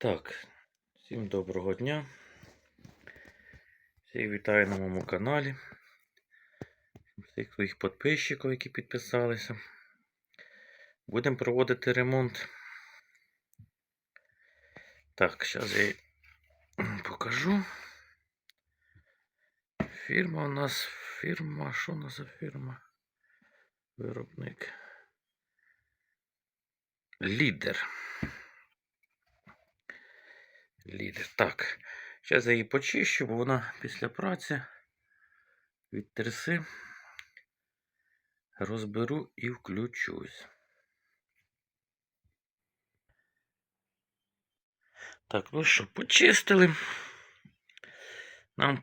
Так, всім доброго дня. Всіх вітаю на моєму каналі. Всіх своїх підписчиків, які підписалися. Будемо проводити ремонт. Так, зараз я покажу. Фірма у нас фірма. Що у нас за фірма? Виробник. Лідер. Лідер. Так. Зараз я її почищу, бо вона після праці від терси розберу і включусь. Так, ну що, почистили. Нам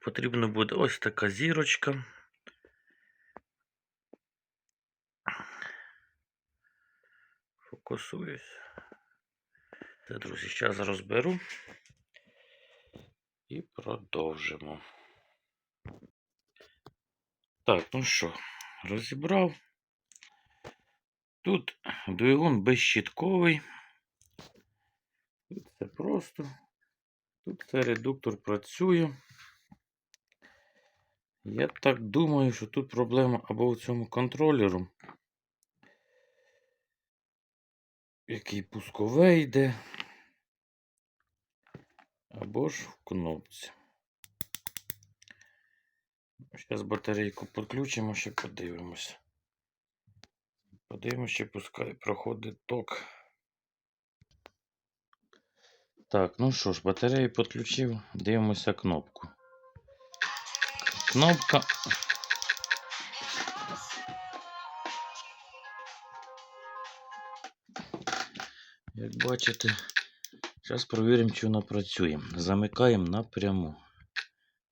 потрібно буде ось така зірочка. Фокусуюсь. Це, друзі, зараз розберу і продовжимо. Так, ну що, розібрав. Тут двигун безщітковий. Тут все просто. Тут це редуктор працює. Я так думаю, що тут проблема або в цьому контролеру, який пусковий йде, або ж в кнопці. Зараз батарейку підключимо, ще подивимося. Подивимося, чи пускай проходить ток. Так, ну що ж, батарею підключив, дивимося кнопку. Кнопка. Як бачите, зараз перевіримо, чи вона працює. Замикаємо напряму.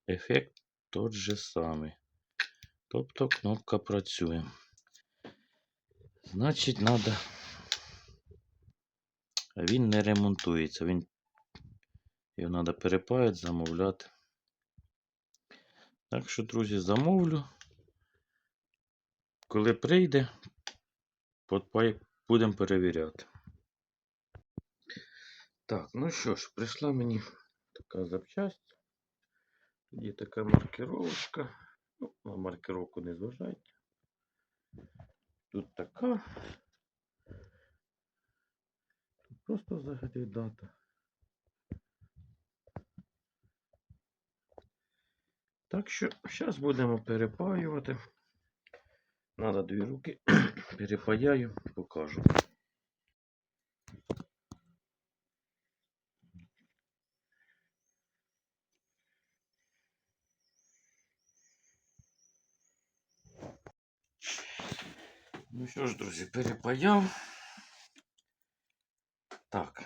Ефект тот же самий. Тобто кнопка працює. Значить, треба. Він не ремонтується. Він його треба перепаяти, замовляти. Так що, друзі, замовлю. Коли прийде, будемо перевіряти. Так, ну що ж, прийшла мені така запчасть. Є така маркировочка. Ну, на маркировку не зважайте. Тут така. Тут просто взагалі дата. Так що зараз будемо перепаювати. Надо дві руки. Перепаяю, покажу. Ну що ж, друзі, перепаяв. Так,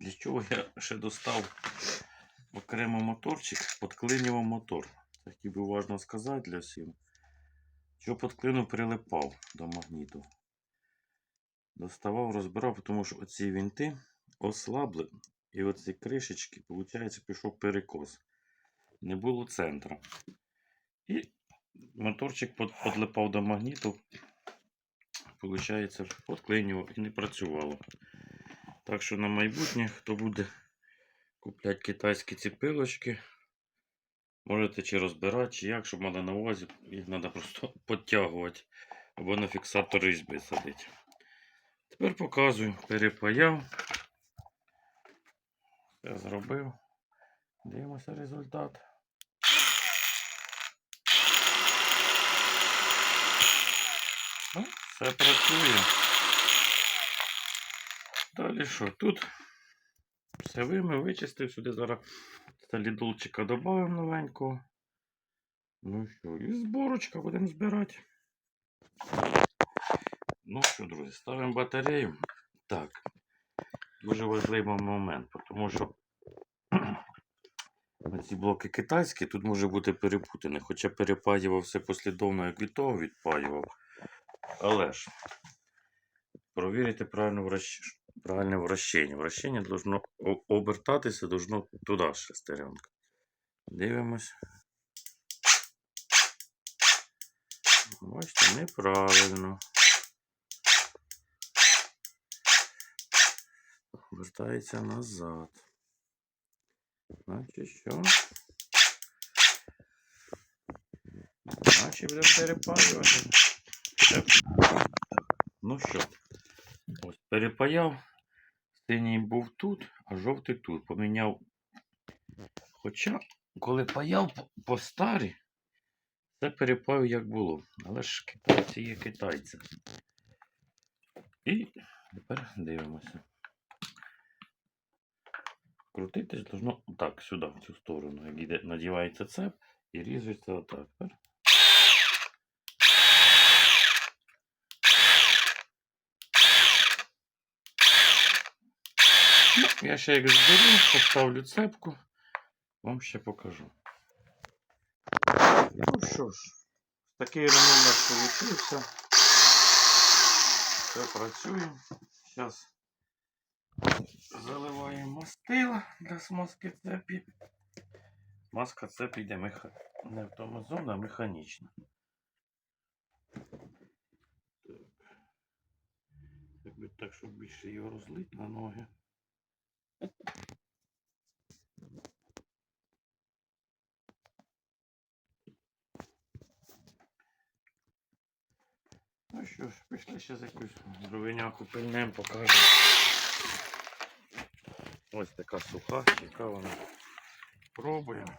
для чого я ще достав окремо моторчик, подклинював мотор. Це хотів би важно сказати для всіх. Що під клину прилипав до магніту. Доставав, розбирав, тому що оці вінти ослабли. І оці кришечки, виходить, пішов перекос. Не було центру. І моторчик под- подлипав до магніту. Получається, подклинював і не працювало. Так що на майбутнє, хто буде купляти китайські ці пилочки, можете чи розбирати, чи як, щоб мати на увазі, їх треба просто підтягувати або на фіксатор різьби садити. Тепер показую, перепаяв. Все зробив. Дивимося результат. Ну, все працює. Далі що? Тут все вимив, вичистив сюди зараз солідолчика додаємо новенького. Ну що, і зборочка будемо збирати. Ну що, друзі, ставимо батарею. Так. Дуже важливий момент, тому що ці блоки китайські, тут може бути перепутане. Хоча перепаював все послідовно, як від того відпаював. Але ж провірити правильно вращ... правильне вращення. Вращення должно обертатися должно туди шестеренка. Дивимось. Бачите, неправильно. повертається назад. Значить, що? Значить, буде перепаювати. Ну що, ось перепаяв. Синій був тут, а жовтий тут. Поміняв. Хоча, коли паяв по- старі, це перепаю як було. Але ж китайці є китайці. І тепер дивимося. Крутитись должно так, сюди, в цю сторону. Надівається цеп і різається отак. Я ще як зберу, поставлю цепку, вам ще покажу. Ну що ж, такий ремонт у. Все працює. Зараз заливаємо мастила для смазки цепі. Маска цепі йде меха... не автоматизована, а механічна. Так, щоб більше його розлити на ноги. Ну що ж, пішли ще з якусь дровиняку пильнем покажу. Ось така суха, яка вона. Пробуємо.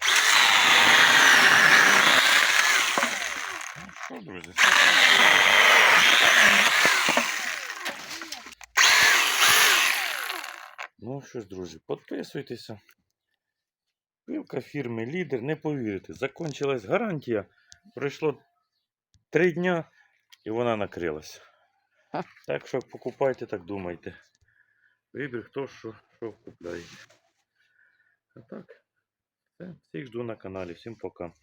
Ну що, друзі, Ну що ж, друзі, підписуйтеся. Пилка фірми Лідер, не повірите, закончилась гарантія. Пройшло три дня і вона накрилася. Так що покупайте, так думайте. Вибір хто що, що купляє. А так, все, всіх жду на каналі. Всім пока.